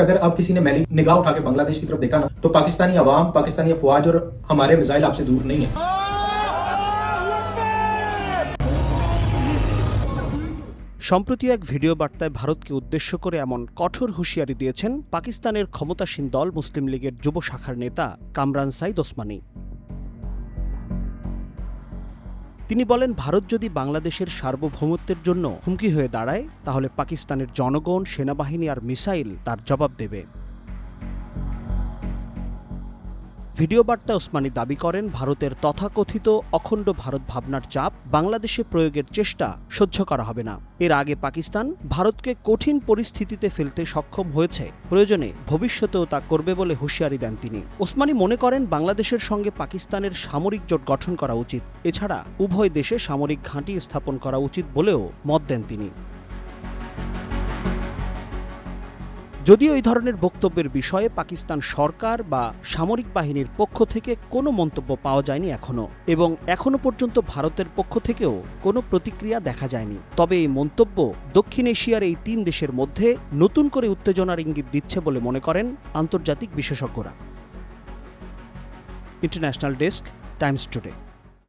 अगर अब किसी ने मैली निगाह उठा के बांग्लादेश की तरफ देखा ना तो पाकिस्तानी अवाम पाकिस्तानी अफवाज और हमारे मिसाइल आपसे दूर नहीं है সম্প্রতি এক ভিডিও বার্তায় ভারতকে উদ্দেশ্য করে এমন কঠোর হুঁশিয়ারি দিয়েছেন পাকিস্তানের ক্ষমতাসীন দল মুসলিম লীগের যুব শাখার নেতা কামরান সাইদ ওসমানী তিনি বলেন, ভারত যদি বাংলাদেশের সার্বভৌমত্বের জন্য হুমকি হয়ে দাঁড়ায়, তাহলে পাকিস্তানের জনগণ, সেনাবাহিনী আর মিসাইল তার জবাব দেবে। ভিডিও বার্তায় ওসমানী দাবি করেন, ভারতের তথাকথিত অখণ্ড ভারত ভাবনার চাপ বাংলাদেশে প্রয়োগের চেষ্টা সহ্য করা হবে না। এর আগে পাকিস্তান ভারতকে কঠিন পরিস্থিতিতে ফেলতে সক্ষম হয়েছে। প্রয়োজনে ভবিষ্যতেও তা করবে বলে হুঁশিয়ারি দেন তিনি। ওসমানী মনে করেন, বাংলাদেশের সঙ্গে পাকিস্তানের সামরিক জোট গঠন করা উচিত। এছাড়া উভয় দেশে সামরিক ঘাঁটি স্থাপন করা উচিত বলেও মত দেন তিনি। যদিও এই ধরনের বক্তব্যের বিষয়ে পাকিস্তান সরকার বা সামরিক বাহিনীর পক্ষ থেকে কোনো মন্তব্য পাওয়া যায়নি এখনও, এবং এখনও পর্যন্ত ভারতের পক্ষ থেকেও কোনো প্রতিক্রিয়া দেখা যায়নি। তবে এই মন্তব্য দক্ষিণ এশিয়ার এই তিন দেশের মধ্যে নতুন করে উত্তেজনার ইঙ্গিত দিচ্ছে বলে মনে করেন আন্তর্জাতিক বিশেষজ্ঞরা। International desk, Times Today.